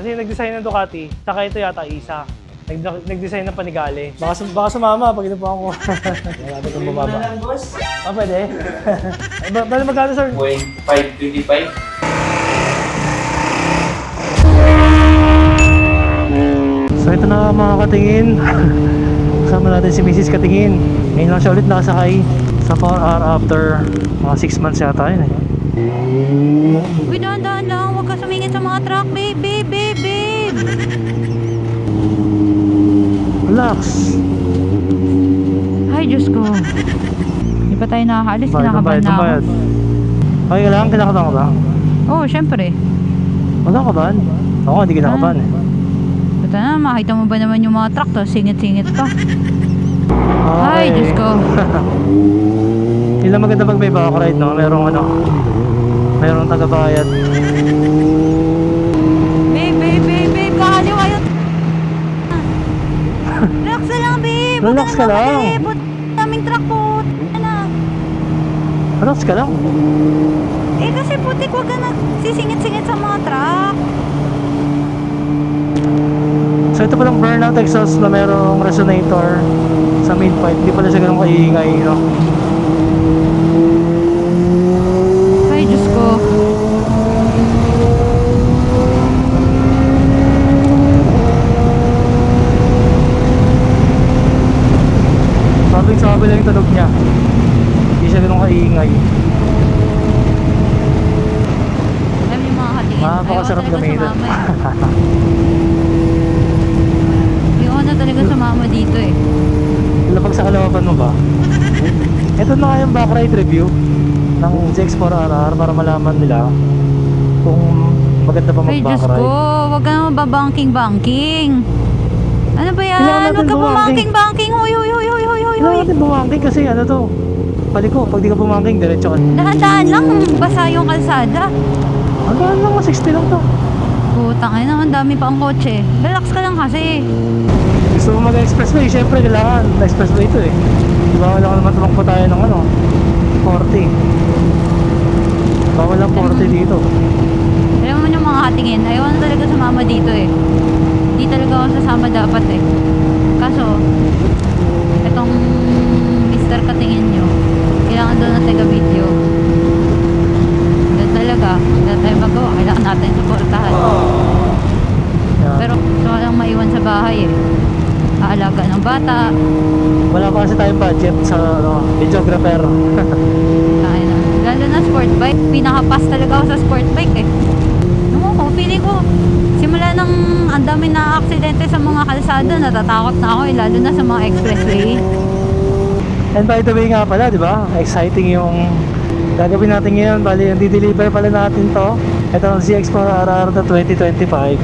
Kasi nag-design ng Ducati, saka ito yata isa. Nag- nag-design ng Panigale. Baka, sum- baka sumama pag ito po ako. Wala natin kung bumaba. boss. Ah, pwede? ba- Bali magkano, sir? 525. So ito na mga katingin. Kasama natin si Mrs. Katingin. Ngayon lang siya ulit nakasakay sa 4R after mga 6 months yata yun eh. Uy, dahan-dahan lang. Huwag ka sumingit sa mga truck, babe, Relax. Ay, Diyos ko. Hindi pa tayo nakakaalis. Kinakabahan na ako. bayad. Okay ka lang? Kinakabahan ka ba? Oo, oh, syempre. Wala ka ba? Ako, hindi kinakabahan eh. Bata na, makita mo ba naman yung mga truck to? Singit-singit pa. Ay, Okay. Diyos ko. Yun lang maganda pag may back ride, no? Merong ano, merong tagabayad. Babe, babe, babe, babe. Kakaliwa yun. Relax na lang, babe. Huwag Relax ka lang. mabali. Put daming truck po. Na. Relax ka lang. Eh, kasi putik, huwag ka na sisingit-singit sa mga truck. So ito palang burnout exhaust na merong resonator sa midpipe. Hindi pala siya ganun kaingay, no? Ay, Diyos ko. Sabi sabi lang yung tunog niya. Hindi siya ganun kaingay. Alam niyo mga katingin. Talaga gamitin. Ayoko na talaga sumama dito eh. Lapag sa kalawapan mo ba? Ito na nga yung back ride review ng ZX4RR para malaman nila kung maganda pa Ay, mag Diyos ko. Huwag ka naman babangking-banking. Ano ba yan? Huwag ka bumangking. bumangking-banking. Huy, huy, huy, huy, huy, huy, Kailangan natin bumangking kasi ano to. Paliko, pag di ka bumangking, diretso ka. Dahan-dahan lang. Basa yung kalsada. Ang daan lang, 60 lang to. Putang ina, ang dami pa ang kotse. Relax ka lang kasi. Gusto mo mag-expressway, syempre kailangan na expressway ito eh. Di ba wala naman tumakbo tayo ng ano, 40. Bawal ang 40 dito. Alam mo yung mga katingin, ayaw na talaga sumama dito eh. Hindi talaga ako sasama dapat eh. Kaso, itong Mr. Katingin nyo, kailangan doon na taga video. Doon talaga, wala tayong magawa, kailangan natin suportahan. Yan. Pero gusto lang maiwan sa bahay eh. Aalaga ng bata, Wala pa kasi tayong budget sa ano, videographer. Kaya na. Lalo na sport bike. Pinaka-pass talaga ako sa sport bike eh. Ano ko, feeling ko, simula nang ang dami na aksidente sa mga kalsada, natatakot na ako eh, lalo na sa mga expressway. And by the way nga pala, di ba? Exciting yung gagawin natin ngayon. Bali, yung di-deliver pala natin to. Ito ang ZX4RR na 2025.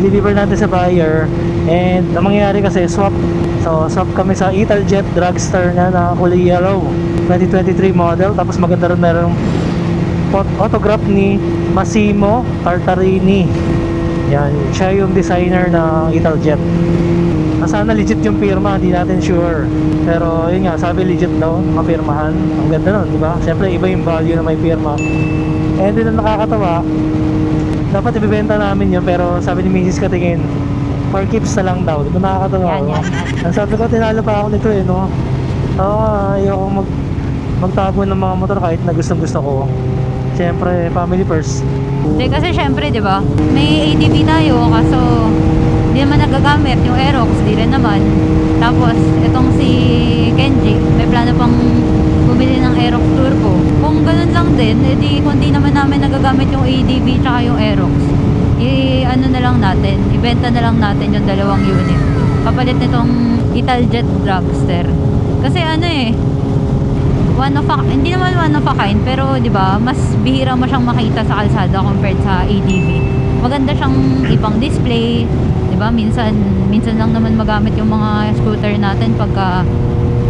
I-deliver natin sa buyer. And ang mangyayari kasi, swap. So, swap kami sa Italjet Dragster na na kulay yellow. 2023 model. Tapos maganda rin meron pot- autograph ni Massimo Tartarini. Yan, siya yung designer ng Italjet. Sana legit yung pirma, hindi natin sure. Pero yun nga, sabi legit daw, mapirmahan. Ang ganda nun, di ba? Siyempre, iba yung value na may pirma. And din ang nakakatawa, dapat ibibenta namin yun, pero sabi ni Mrs. Katingin, for keeps na lang daw. Di ba nakakatawa? Yan, yan, yan. Ang sabi ko, tinalo pa ako nito eh, no? Oo, ayoko mag magtago ng mga motor kahit na gustong gusto ko. Siyempre, family first. Hindi kasi syempre, di ba, may ADV tayo, kaso hindi naman nagagamit yung Aerox, di rin naman. Tapos, itong si Kenji, may plano pang bumili ng Aerox Turbo. Kung ganun lang din, edi kung di naman namin nagagamit yung ADV tsaka yung Aerox, i-ano na lang natin, ibenta na lang natin yung dalawang unit. Kapalit nitong Italjet Dragster. Kasi ano eh, one of a, hindi naman one of a kind, pero 'di ba, mas bihira mo siyang makita sa kalsada compared sa ADV. Maganda siyang ibang display, 'di ba? Minsan minsan lang naman magamit yung mga scooter natin pagka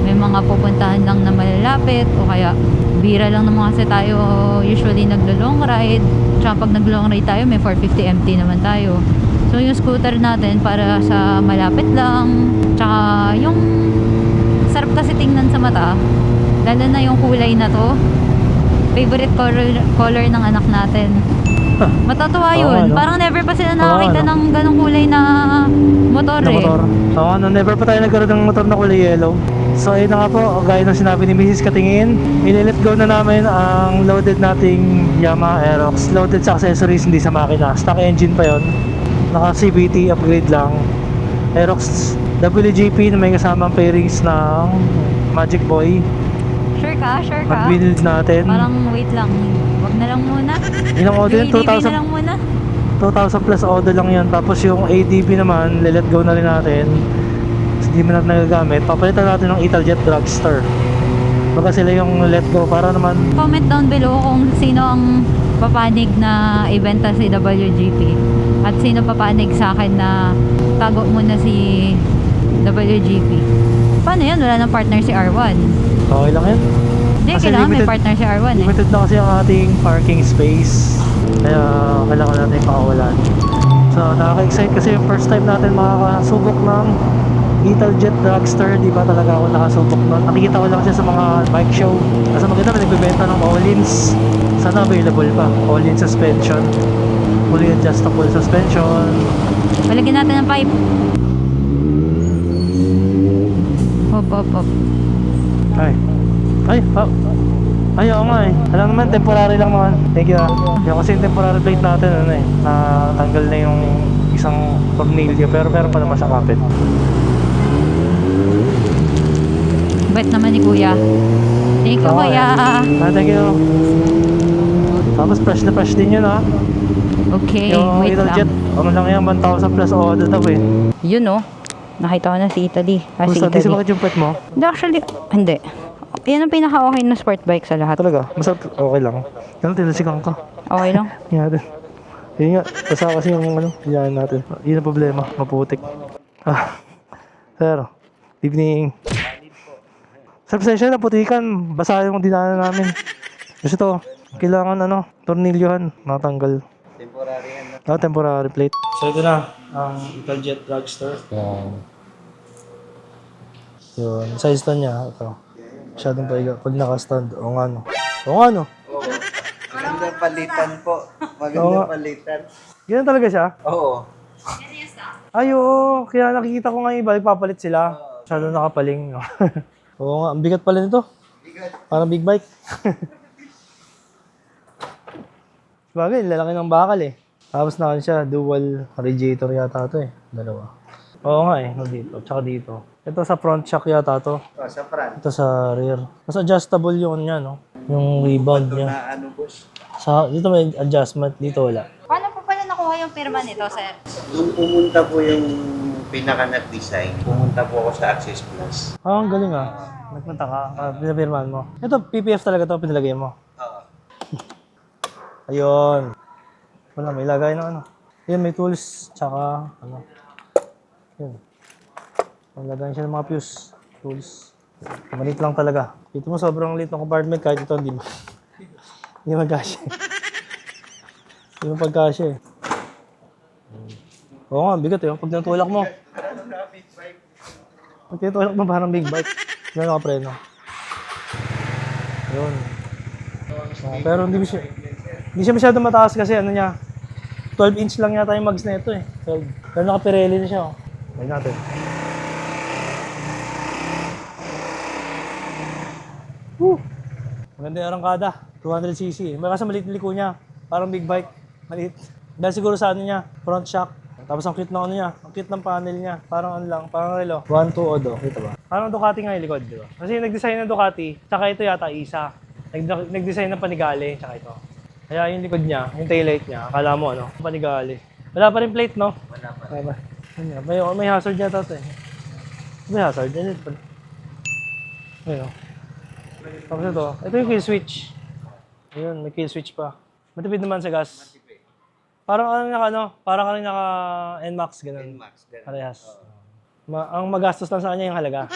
may mga pupuntahan lang na malalapit o kaya bihira lang naman kasi tayo usually naglo-long ride. Tsaka pag nag-long ride tayo, may 450 MT naman tayo. So yung scooter natin para sa malapit lang. Tsaka yung sarap kasi tingnan sa mata. Lalo na yung kulay na to. Favorite color, color ng anak natin. Matatawa Oo, yun. ano? Parang never pa sila nakakita ano? ng ganong kulay na motor na eh. motor. Oo, ano, never pa tayo nagkaroon ng motor na kulay yellow. So ayun na nga po, gaya ng sinabi ni Mrs. Katingin, ililet go na namin ang loaded nating Yamaha Aerox. Loaded sa accessories, hindi sa makina. Stock engine pa yon. Naka CVT upgrade lang. Aerox WGP na may kasamang pairings ng Magic Boy. Sure ka? Sure ka? Mag-build natin. Parang wait lang. Wag na lang muna. Ilang order yun? ADV na 2,000 lang muna. 2,000 plus order lang yun. Tapos yung ADB naman, let go na rin natin. Hindi mo natin nagagamit. Papalitan natin ng Italjet Drugstore. Baka sila yung let go para naman Comment down below kung sino ang papanig na ibenta si WGP. At sino papanig sa akin na tago muna si WGP. Paano yan? Wala nang partner si R1. okay lang yun. Hindi, Kasi kailangan may limited- partner si R1 eh. Limited na kasi ang ating parking space. Kaya kailangan natin pakawalan. So nakaka-excite kasi yung first time natin makakasubok ng Italjet Drugstore. Di ba talaga ako nakasubok nun. Nakikita ko lang siya sa mga bike show. Kasi maganda may nagbebenta ng all-ins. Sana available pa. All-in suspension. Fully adjustable suspension. Palagyan natin ng pipe. Hop, hop, hop. Ay. Ay, oh. Ay, oo nga eh. Alam naman, temporary lang naman. Thank you ah. Yung kasi yung temporary plate natin, ano eh, natanggal na yung isang tornilyo, pero meron pa naman sa kapit. Bet naman ni Kuya. Thank you, Oo, Kuya. Ah, thank you. Tapos fresh na fresh din yun ah. Okay, yung wait Italjet, lang. ano lang yan, 1,000 plus order daw eh. Yun oh. Nakita ko na si Italy. Ah, si Gusto, di Italy. bakit yung pet mo? Hindi, actually, hindi. Yan ang pinaka-okay na sport bike sa lahat. Talaga, masarap, okay lang. Ganun, tinasigang ka. Okay lang. Yan natin. Yun nga, basta kasi yung ano, yan natin. Yun ang problema, maputik. Ah, sir, evening. Sir, pasensya na, putikan. Basa yung dinaanan namin. Kasi to, kailangan ano, tornilyohan, matanggal. Temporary yan. Oh, temporary plate. So ito na, ang Italjet Drugstore. Yun, size to niya, ito. Masyadong paiga. Pag naka-stand, o nga no. O nga no. Maganda palitan po. Oo. Maganda palitan. Ganyan talaga siya. Oo. Ay, oo. Kaya nakikita ko nga yung balik papalit sila. Masyado nakapaling. No? oo nga, ang bigat pala nito. Parang big bike. Bagay, lalaki ng bakal eh. Tapos na siya, dual radiator yata ito eh. Dalawa. Oo nga eh, no, dito. Tsaka dito. Ito sa front shock yata to. Oh, sa front. Ito sa rear. Mas adjustable yung niya, no? Yung rebound niya. Na ano boss? Sa, dito may adjustment, dito wala. Paano po pala nakuha yung pirma nito, sir? Nung pumunta po yung pinaka nag-design, pumunta po ako sa Access Plus. Ah, ang galing ah. Nagpunta ka, ah, pinapirmahan mo. Ito, PPF talaga to, pinalagay mo. Oo. Ayun. Wala, may lagay ng ano. Yun, may tools, tsaka, ano. Yun. Maglagay siya ng mga fuse. Tools. Maliit lang talaga. Dito mo sobrang liit ng compartment, kahit ito hindi mo. hindi magkasya. hindi mo pagkasya eh. Oo nga, bigat eh. Pag natulak mo. Pag tinutulak mo parang big bike. Gano'n ka preno. Yun. Oh, pero hindi siya hindi siya masyado mataas kasi ano niya 12 inch lang yata yung mags na ito eh. 12. Pero naka-Pirelli na siya oh. Try natin. Maganda yung arangkada. 200cc. May kasi maliit liko niya. Parang big bike. Maliit. Dahil siguro sa ano niya, front shock. Tapos ang cute ng ano niya, ang cute ng panel niya. Parang ano lang, parang relo. 1, 2, odo. Kita ba? Parang Ducati nga yung likod, di ba? Kasi yung nag-design ng Ducati, tsaka ito yata isa. Nag- nag-design ng Panigale, tsaka ito. Kaya yung likod niya, yung taillight niya, akala mo ano, Panigale. Wala pa rin plate, no? Wala pa. Wala pa. Ano? May, may hazard yata ito eh. May hazard? Yan ito. Ayun. Tapos ito, ito yung kill switch. Ayun, may kill switch pa. Matipid naman sa gas. Parang ano naka ano, parang rin naka NMAX ganun. Max. ganun. Parehas. Ma- ang magastos lang sa kanya yung halaga.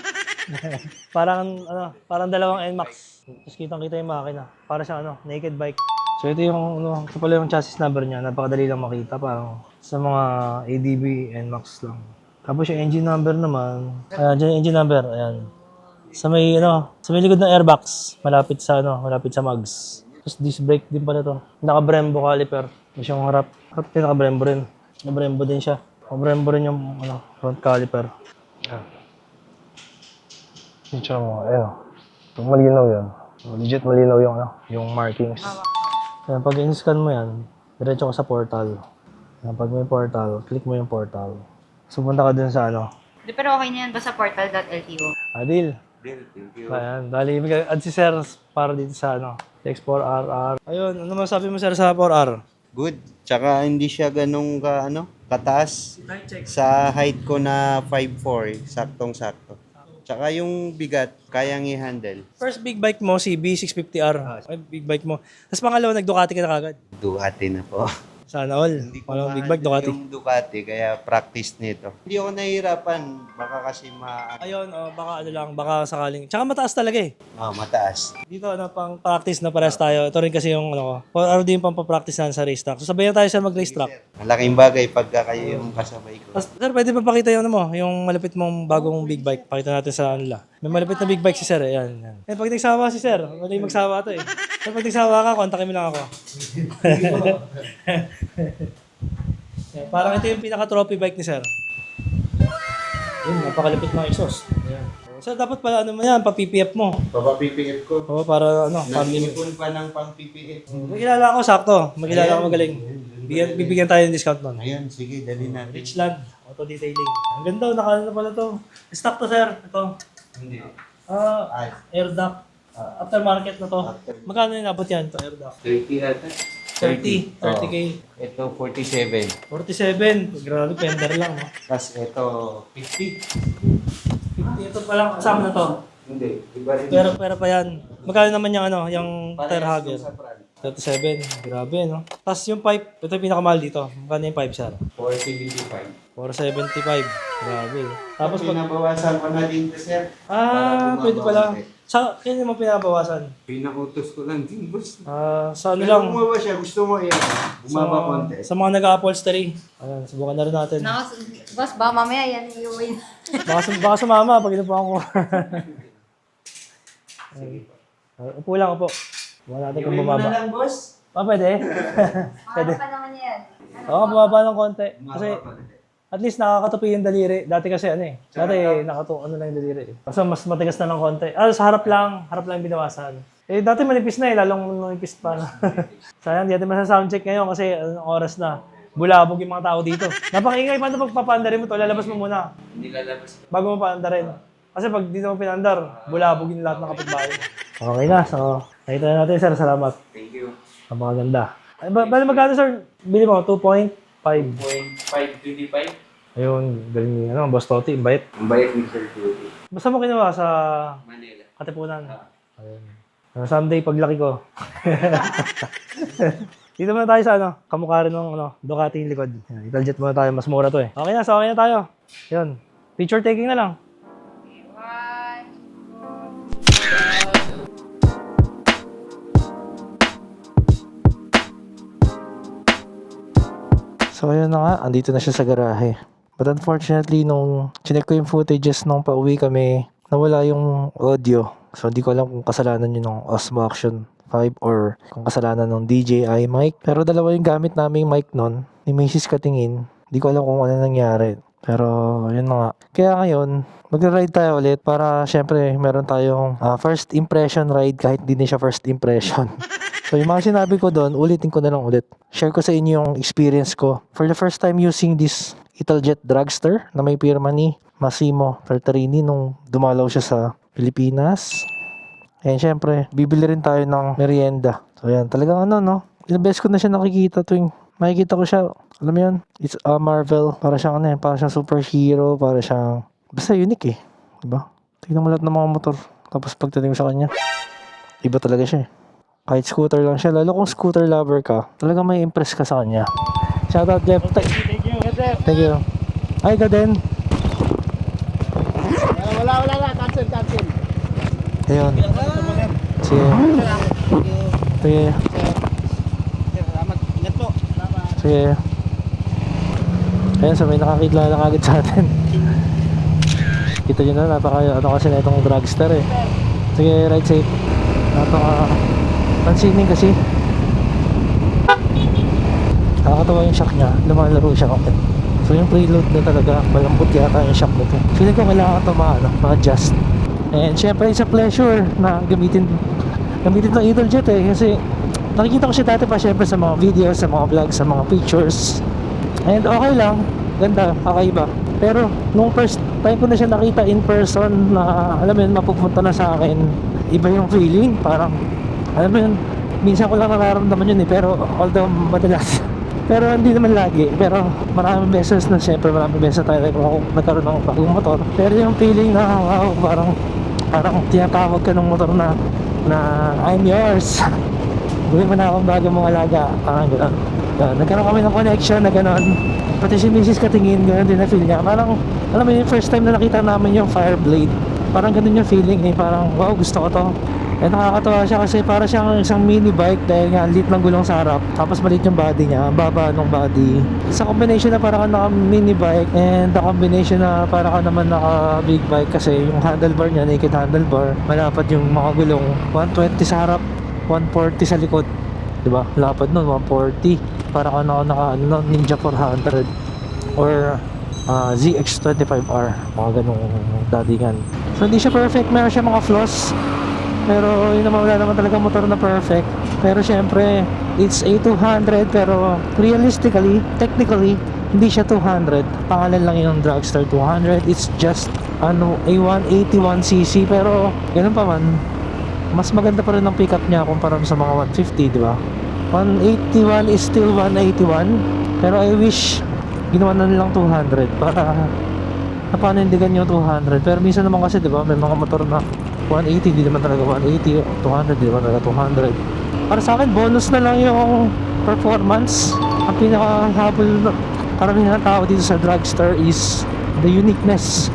parang ano, parang dalawang NMAX. Tapos kitang-kita yung makina. Para siyang ano, naked bike. So ito yung ano, ito pala yung chassis number niya. Napakadali lang makita. Parang sa mga ADB NMAX lang. Tapos yung engine number naman. Ayan, dyan yung engine number. Ayan. Sa may ano, sa may likod ng airbox, malapit sa ano, malapit sa mags. Tapos disc brake din pala to. Naka Brembo caliper. Tapos yung harap, harap din naka-brembo rin. Naka-brembo din siya. Naka-brembo rin yung ano, front caliper. Yan. Picture mo, ayun. Pag malinaw yan. Legit malinaw yung ano, yung markings. Kaya pag in-scan mo yan, diretso ka sa portal. Yan, pag may portal, click mo yung portal. Sumunta ka dun sa ano, Di, pero okay na yan. Basta portal.lto. Adil. Bill, thank you. Ayan, dali may add si Sir para dito sa ano, X4RR. Ayun, ano masabi mo Sir sa 4R? Good. Tsaka hindi siya ganun ka, ano, kataas. Sa height ko na 5'4", saktong-sakto. Tsaka yung bigat, kayang i-handle. First big bike mo, si B650R. Ay, big bike mo. Tapos pangalawa, nag-Ducati ka na kagad. Ducati na po. Sana all. Hindi ko Walang big bike, Ducati. Yung Ducati, kaya practice nito. Hindi ako nahihirapan. Baka kasi ma... Ayun, oh, baka ano lang, baka sakaling. Tsaka mataas talaga eh. Ah, mataas. Dito ano, pang practice na pares tayo. Ito rin kasi yung ano ko. 4R din pang practice na sa racetrack. So sabayan tayo sa mag-racetrack. Malaking bagay pagka kayo yung kasabay ko. Tapos, sir, pwede pa pakita yung ano mo, yung malapit mong bagong big bike. Pakita natin sa ano la. May malapit na big bike si sir, eh. Yan, yan. Eh, pag nagsawa si sir, mali magsawa to eh. Sir, pag nagsawa ka, kontakin mo lang ako. yan, parang ito yung pinaka-trophy bike ni sir. Yun, napakalapit mga exhaust. Yan. Sir, dapat pala ano mo yan, pa-PPF mo. Papa-PPF ko. Oo, para ano, family. Nag-ipon pa ng pang-PPF. May kilala ako, sakto. May kilala ako magaling. Bigyan, bibigyan tayo ng discount nun. Ayun, sige, dali natin. Richland, auto detailing. Ang ganda, naka na pala to. Stock to sir, ito. Hindi. Ah, Ay, air duct. aftermarket na to. Magkano yung nabot yan, to air duct? 30 ata. 30, 30k. Ito, 47. 47, grabe, fender lang. No? Tapos ito, 50. 50, ito pa lang, kasama na to. Hindi, iba rin. Pero, pero pa yan. Magkano naman yung ano, yung tire Parehas hugger? sa front. 37, grabe no. Tapos yung pipe, ito yung pinakamahal dito. Magkano yung pipe sir? 475. 475, grabe. Tapos Tapos pag, pinabawasan ko na din to, sir. ah, pwede pala. Sa, yun yung mga pinabawasan. Pinakutos ko lang din, boss. Ah, sa ano lang, bumaba siya, gusto mo yan. Bumaba sa, konti. sa mga nag-upholstery. Ayan, subukan na rin natin. boss, ba mamaya yan yung win. Baka, sum- baka sumama pag inupuan ko. Uh, upo lang, upo. Subukan natin kung Iuwi mo na lang, boss. Ah, pwede? Ano pa naman yan? Oo, bumaba ng konti. Kasi at least nakakatupi yung daliri. Dati kasi ano eh. Dati nakatu ano lang yung daliri eh. Kasi mas matigas na ng konti. Ah, sa harap lang. Harap lang yung binawasan. Eh, dati manipis na eh. Lalong manipis pa. na. Sayang, di natin masa-soundcheck ngayon kasi anong oras na. Bulabog yung mga tao dito. Napakingay pa na pagpapaandarin mo to. Lalabas mo muna. Hindi lalabas. bago mo paandarin. Kasi pag dito mo pinandar, bulabog yung lahat ng kapitbahay. Okay na, so nakita na natin sir, salamat. Thank you. Ang mga ganda. Ay, ba, bali magkano sir? Bili mo, 2.5. 0.525. Ayun, galing ni ano, Boss Toti, bait. Ang bayad ni Sir Judy. Basta mo kinuha sa Manila. Katipunan. Ayun. Uh, someday, paglaki ko. Dito muna tayo sa ano, kamukha rin ng ano, Ducati yung likod. Yan, Italjet muna tayo, mas mura to eh. Okay na, so okay na tayo. Yun. Picture taking na lang. So ayun na nga, andito na siya sa garahe. But unfortunately, nung chinek ko yung footages nung pauwi kami, nawala yung audio. So hindi ko alam kung kasalanan yun ng Osmo Action 5 or kung kasalanan ng DJI mic. Pero dalawa yung gamit naming mic nun, ni Macy's Katingin. Hindi ko alam kung ano nangyari. Pero yun nga. Kaya ngayon, magra-ride tayo ulit para syempre meron tayong ah, first impression ride kahit hindi siya first impression. So yung mga sinabi ko doon, ulitin ko na lang ulit. Share ko sa inyo yung experience ko. For the first time using this Italjet Dragster na may pirma ni Massimo Tartarini nung dumalaw siya sa Pilipinas. And syempre, bibili rin tayo ng merienda. So yan, talagang ano no, ilang beses ko na siya nakikita tuwing makikita ko siya. Alam mo yun, it's a Marvel. Para siyang ano yan, para siyang superhero, para siyang, basta unique eh. Diba? Tingnan mo lahat ng mga motor. Tapos pagdating sa kanya, iba talaga siya eh. Kahit scooter lang siya, lalo kung scooter lover ka, talaga may impress ka sa kanya. Shoutout Jeff. Thank you. Thank you. Ay, ka din. Wala, wala, wala. Cancel, cancel. Ayun. Sige. Sige. Salamat. Ingat po. Sige. Ayun, so may nakakilala kagad sa atin. Kita nyo na, napaka, ano kasi na itong dragster eh. Sige, ride safe. Napaka, pansining kasi. Nakakatawa yung shock niya. Lumalaro siya ulit. So yung preload na talaga, malambot yata yung shock nito. Feeling ko kailangan ito ma-ano, ma-adjust. And syempre, it's pleasure na gamitin gamitin ng Idol Jet eh. Kasi nakikita ko siya dati pa syempre sa mga videos, sa mga vlogs, sa mga pictures. And okay lang, ganda, kakaiba. Pero nung first time ko na siya nakita in person na alam mo yun, mapupunta na sa akin, iba yung feeling. Parang, alam mo yun, minsan ko lang nararamdaman yun eh. Pero although madalas, pero hindi naman lagi. Pero maraming beses na syempre maraming beses tayo nag- nagkaroon ng bagong motor. Pero yung feeling na wow, parang parang tinatawag ka ng motor na na I'm yours. Gawin mo na akong bagong mong alaga. Parang gano'n. Yan, nagkaroon kami ng connection na gano'n. Pati si Mrs. Katingin, gano'n din na feel niya. Parang, alam mo yung first time na nakita namin yung Fireblade. Parang gano'n yung feeling eh. Parang, wow, gusto ko to. Eh nakakatawa siya kasi para siyang isang mini bike dahil nga liit ng gulong sa harap tapos maliit yung body niya, baba ng body. Sa combination na para ka naka mini bike and the combination na para ka naman naka big bike kasi yung handlebar niya, naked handlebar, malapad yung mga gulong. 120 sa harap, 140 sa likod. 'Di ba? Lapad nun 140 para ka naka, naka ano, Ninja 400 or ah, ZX25R mga ganong datingan so hindi siya perfect meron siya mga flaws pero yun naman wala naman talaga motor na perfect. Pero syempre it's a 200 pero realistically technically hindi siya 200 pangalan lang yung dragster 200 it's just ano a 181cc pero ganun pa man mas maganda pa rin ang pickup niya kumpara sa mga 150 di ba? 181 is still 181 pero I wish ginawa na nilang 200 para napanindigan yung 200 pero minsan naman kasi di ba may mga motor na 180 di naman talaga 180 200 di naman talaga 200 para sa akin bonus na lang yung performance. Ang pinakahabol na karamihan ng tao dito sa dragster is the uniqueness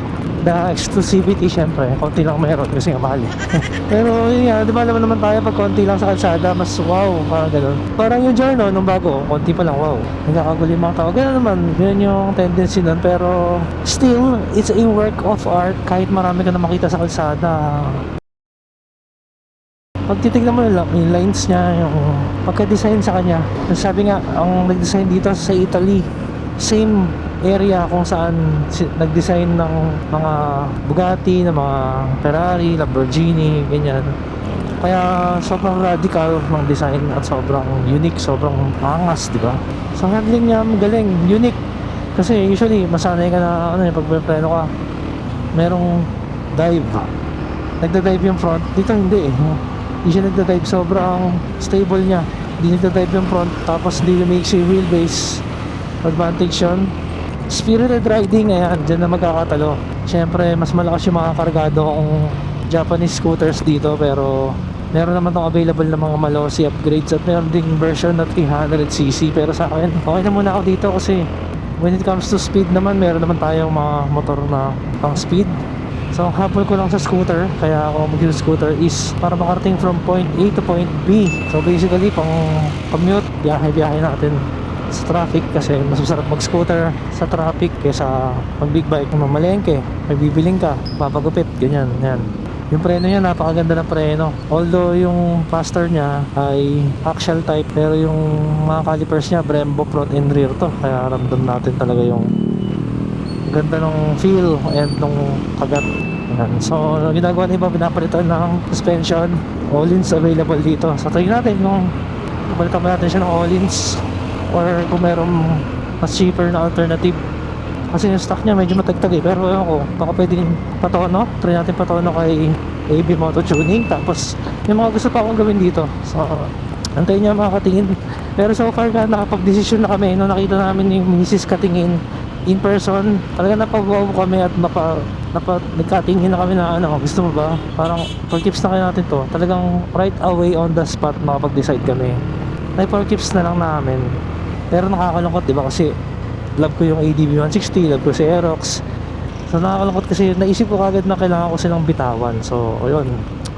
the exclusivity syempre. Konti lang meron kasi nga mahal eh. pero nga di ba naman naman tayo pag konti lang sa kalsada mas wow parang ganun. Parang yung journal nung bago konti pa lang wow. Nagkakagulo yung mga tao. Ganun naman yun yung tendency nun. Pero still it's a work of art kahit marami ka na makita sa kalsada. Pag titignan mo yung lines niya, yung pagka-design sa kanya, sabi nga, ang nag-design dito sa Italy, same area kung saan si- nag-design ng mga Bugatti, ng mga Ferrari, Lamborghini, ganyan. Kaya sobrang radical ng design at sobrang unique, sobrang angas, di ba? Sa handling niya, magaling, unique. Kasi usually, masanay ka na, ano yung pagpipreno ka, merong dive. Nagda-dive yung front. Dito hindi eh. Hindi siya nagda-dive. Sobrang stable niya. Hindi nagda-dive yung front. Tapos hindi lumikes yung wheelbase. Advantage yun. Spirited riding, ayan. Diyan na magkakatalo. Siyempre, mas malakas yung mga kargado kung Japanese scooters dito. Pero meron naman tong available na mga Malossi upgrades at meron ding version na 300cc. Pero sa akin, okay na muna ako dito kasi when it comes to speed naman, meron naman tayong mga motor na pang speed. So, ang habol ko lang sa scooter, kaya ako mag scooter is para makarating from point A to point B. So, basically, pang commute, biyahe-biyahe natin sa traffic kasi mas masarap mag-scooter sa traffic kaysa mag big bike kung mamalengke, may bibiling ka, papagupit, ganyan, yan. Yung preno niya, napakaganda ng preno. Although yung faster niya ay axial type, pero yung mga calipers niya, Brembo front and rear to. Kaya ramdam natin talaga yung ganda ng feel and nung kagat. Yan. So, ang ginagawa na iba, pinapalitan ng suspension. All-ins available dito. So, try natin kung palitan ba natin siya ng all-ins or kung merong mas cheaper na alternative. Kasi yung stock niya medyo matagtag eh. Pero ewan ko, baka pwedeng patono. Try natin patono kay AB Moto Tuning. Tapos, may mga gusto pa akong gawin dito. So, antayin niya mga katingin. Pero so far ka, nakapag-desisyon na kami. Nung nakita namin yung Mrs. Katingin in person, talaga napag-wow kami at napa, napa, nagkatingin na kami na ano, gusto mo ba? Parang, for keeps na kayo natin to. Talagang right away on the spot makapag-decide kami. Like, for keeps na lang namin. Pero nakakalungkot, di ba? Kasi love ko yung ADB 160, love ko si Aerox. So nakakalungkot kasi naisip ko kagad na kailangan ko silang bitawan. So ayun,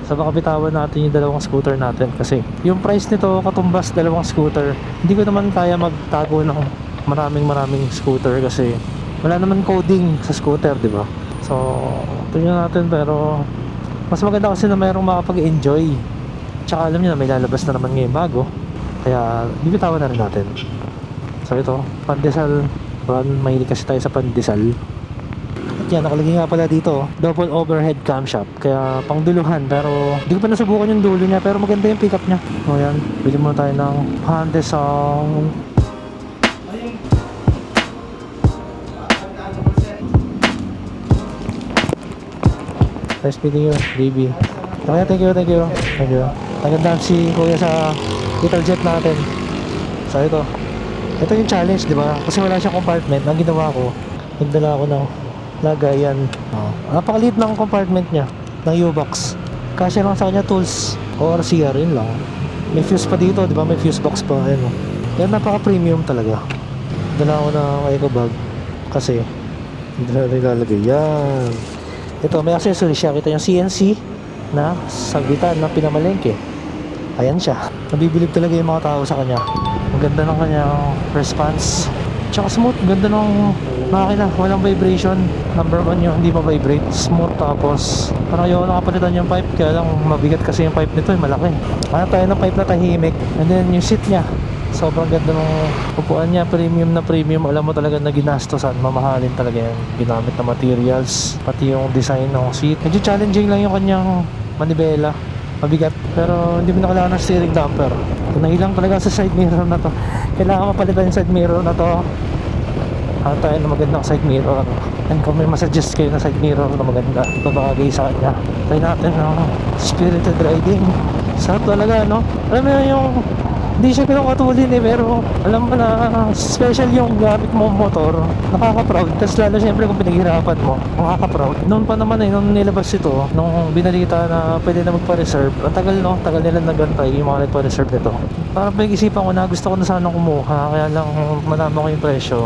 so baka bitawan natin yung dalawang scooter natin kasi yung price nito katumbas dalawang scooter. Hindi ko naman kaya magtago ng maraming maraming scooter kasi wala naman coding sa scooter, di ba? So tingnan natin pero mas maganda kasi na mayroong makapag-enjoy. Tsaka alam niyo na may lalabas na naman ngayon bago. Kaya bibitawan na rin natin. So ito, pandesal. Ron, mahilig kasi tayo sa pandesal. At yan, nakalagay nga pala dito, double overhead camshaft. Kaya pangduluhan, pero hindi ko pa nasubukan yung dulo niya, pero maganda yung pickup niya. O yan, bili muna tayo ng pandesal. Nice meeting you, baby. Okay, thank you, thank you. Thank you. Nagandaan si Kuya sa little jet natin. So ito. Ito yung challenge, di ba? Kasi wala siyang compartment. Ang ginawa ko, nagdala ako ng lagayan. Oh. Napakaliit ng compartment niya, ng U-box. Kasya lang sa kanya tools or CR, yun lang. May fuse pa dito, di ba? May fuse box pa. Ayan, oh. Yan, napaka-premium talaga. Dala ko ng eco bag. Kasi, hindi na nilalagay. Yan. Ito, may accessory siya. Kita yung CNC na sagitan ng pinamalengke. Ayan siya. Nabibilib talaga yung mga tao sa kanya. Ang ganda ng kanyang response. Tsaka smooth. Ganda ng makina. Walang vibration. Number one yung hindi pa-vibrate. Smooth tapos parang ayaw nakapalitan yung pipe. Kaya lang mabigat kasi yung pipe nito. Eh, malaki. Ano tayo ng pipe na tahimik. And then yung seat niya. Sobrang ganda ng upuan niya, premium na premium. Alam mo talaga na ginastosan, mamahalin talaga yung ginamit na materials, pati yung design ng seat. Medyo challenging lang yung kanyang manibela, mabigat. Pero hindi mo na kailangan ng steering damper. Nahilang talaga sa side mirror na to. Kailangan mapalitan yung side mirror na to. Ano tayo na magandang side mirror. And kung may masuggest kayo na side mirror na maganda, babagay sa kanya. Try natin ng spirited riding. Sarap talaga, no? Alam mo yun yung hindi siya ganun katulin eh, pero alam mo na special yung gamit mo motor, nakaka-proud. Tapos lalo siyempre kung pinaghirapan mo, makaka-proud. Noon pa naman eh, nung nilabas ito, nung binalita na pwede na magpa-reserve, ang tagal no, tagal nila nagantay yung mga nagpa-reserve nito. Parang pinag-isipan ko na gusto ko na sana kumuha, kaya lang malaman ko yung presyo.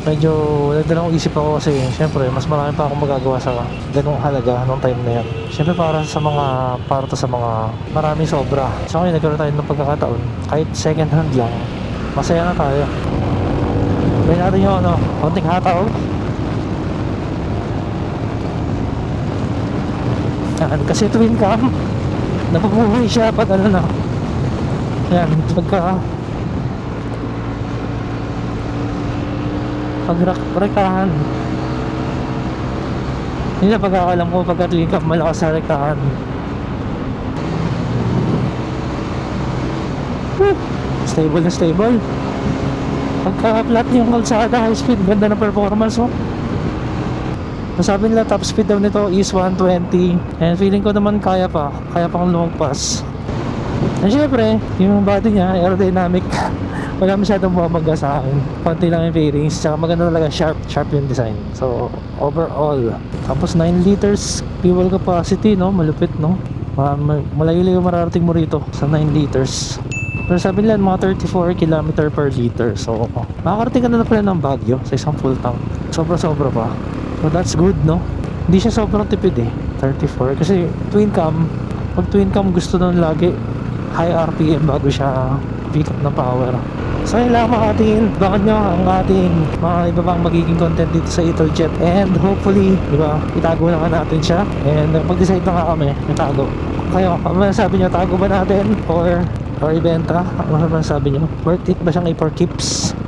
Medyo nagdalang isip ako kasi syempre mas marami pa akong magagawa sa ganung halaga nung time na yan. Syempre para sa mga para to sa mga maraming sobra. So ngayon nagkaroon tayo ng pagkakataon kahit second hand lang. Masaya na tayo. Try natin yung ano, konting hataw. Yan, kasi twin cam, napabuhay siya pag ano na. Yan, pagka pagrektahan. Yun na pagkakalam ko pagka twin cam malakas sa rektahan. Stable na stable. Pagka flat yung kalsada, high speed, ganda ng performance mo. Sabi nila top speed daw nito is 120 and feeling ko naman kaya pa, kaya pang lumagpas. And syempre, yung body niya, aerodynamic, wala masyadong bumabaga sa akin. Konti lang yung fairings, tsaka maganda talaga sharp, sharp yung design. So, overall. Tapos 9 liters fuel capacity, no? Malupit, no? Ma- ma- Malayo-layo mararating mo rito sa 9 liters. Pero sabi nila, mga 34 km per liter. So, makakarating ka na, pala ng Baguio sa isang full tank. Sobra-sobra pa. So, that's good, no? Hindi siya sobrang tipid eh. 34. Kasi twin cam, pag twin cam gusto nun lagi high RPM bago siya pick up ng power. So yun lang mga ating bakit nyo ang ating mga iba pang magiging content dito sa Jet and hopefully di ba itago na nga natin siya and mag-decide na nga kami itago kayo ano masasabi nyo tago ba natin or or ibenta? Ano naman sabi nyo worth it ba siyang i-for keeps